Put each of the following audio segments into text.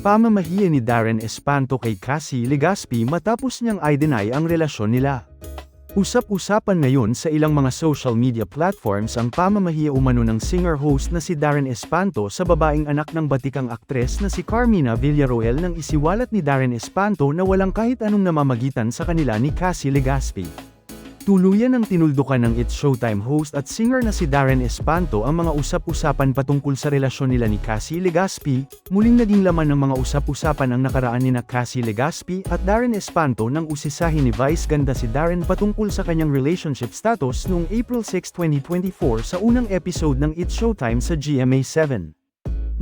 Pamamahiya ni Darren Espanto kay Cassie Legaspi matapos niyang i-deny ang relasyon nila. Usap-usapan ngayon sa ilang mga social media platforms ang pamamahiya umano ng singer-host na si Darren Espanto sa babaeng anak ng batikang aktres na si Carmina Villaroel nang isiwalat ni Darren Espanto na walang kahit anong namamagitan sa kanila ni Cassie Legaspi. Tuluyan ang tinuldukan ng It's Showtime host at singer na si Darren Espanto ang mga usap-usapan patungkol sa relasyon nila ni Cassie Legaspi, muling naging laman ng mga usap-usapan ang nakaraan ni na Cassie Legaspi at Darren Espanto nang usisahin ni Vice Ganda si Darren patungkol sa kanyang relationship status noong April 6, 2024 sa unang episode ng It's Showtime sa GMA7.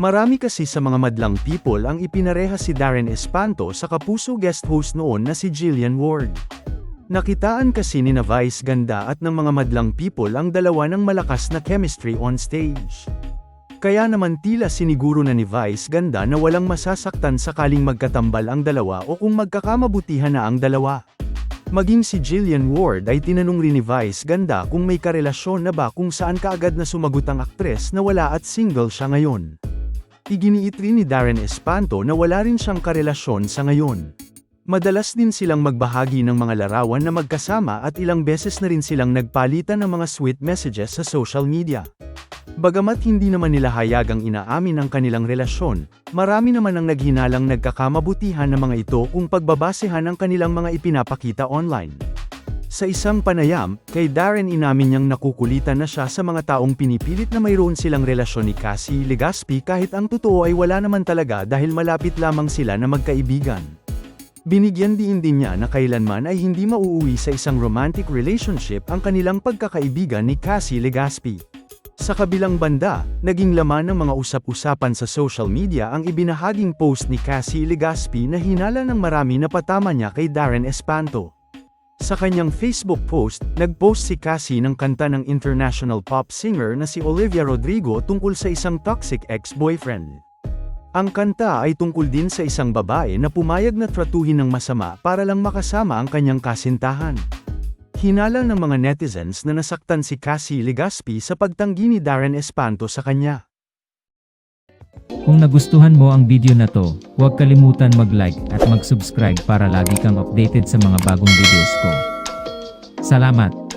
Marami kasi sa mga madlang people ang ipinareha si Darren Espanto sa kapuso guest host noon na si Jillian Ward. Nakitaan kasi ni na Vice Ganda at ng mga madlang people ang dalawa ng malakas na chemistry on stage. Kaya naman tila siniguro na ni Vice Ganda na walang masasaktan sakaling magkatambal ang dalawa o kung magkakamabutihan na ang dalawa. Maging si Jillian Ward ay tinanong rin ni Vice Ganda kung may karelasyon na ba kung saan kaagad na sumagot ang aktres na wala at single siya ngayon. Iginiit rin ni Darren Espanto na wala rin siyang karelasyon sa ngayon. Madalas din silang magbahagi ng mga larawan na magkasama at ilang beses na rin silang nagpalitan ng mga sweet messages sa social media. Bagamat hindi naman nila hayagang inaamin ang kanilang relasyon, marami naman ang naghinalang nagkakamabutihan ng mga ito kung pagbabasehan ang kanilang mga ipinapakita online. Sa isang panayam, kay Darren inamin niyang nakukulitan na siya sa mga taong pinipilit na mayroon silang relasyon ni Cassie Legaspi kahit ang totoo ay wala naman talaga dahil malapit lamang sila na magkaibigan. Binigyan din din niya na kailanman ay hindi mauuwi sa isang romantic relationship ang kanilang pagkakaibigan ni Cassie Legaspi. Sa kabilang banda, naging laman ng mga usap-usapan sa social media ang ibinahaging post ni Cassie Legaspi na hinala ng marami na patama niya kay Darren Espanto. Sa kanyang Facebook post, nag-post si Cassie ng kanta ng international pop singer na si Olivia Rodrigo tungkol sa isang toxic ex-boyfriend. Ang kanta ay tungkol din sa isang babae na pumayag na tratuhin ng masama para lang makasama ang kanyang kasintahan. Hinala ng mga netizens na nasaktan si Cassie Legaspi sa pagtanggi ni Darren Espanto sa kanya. Kung nagustuhan mo ang video na to, huwag kalimutan mag-like at mag-subscribe para lagi kang updated sa mga bagong videos ko. Salamat!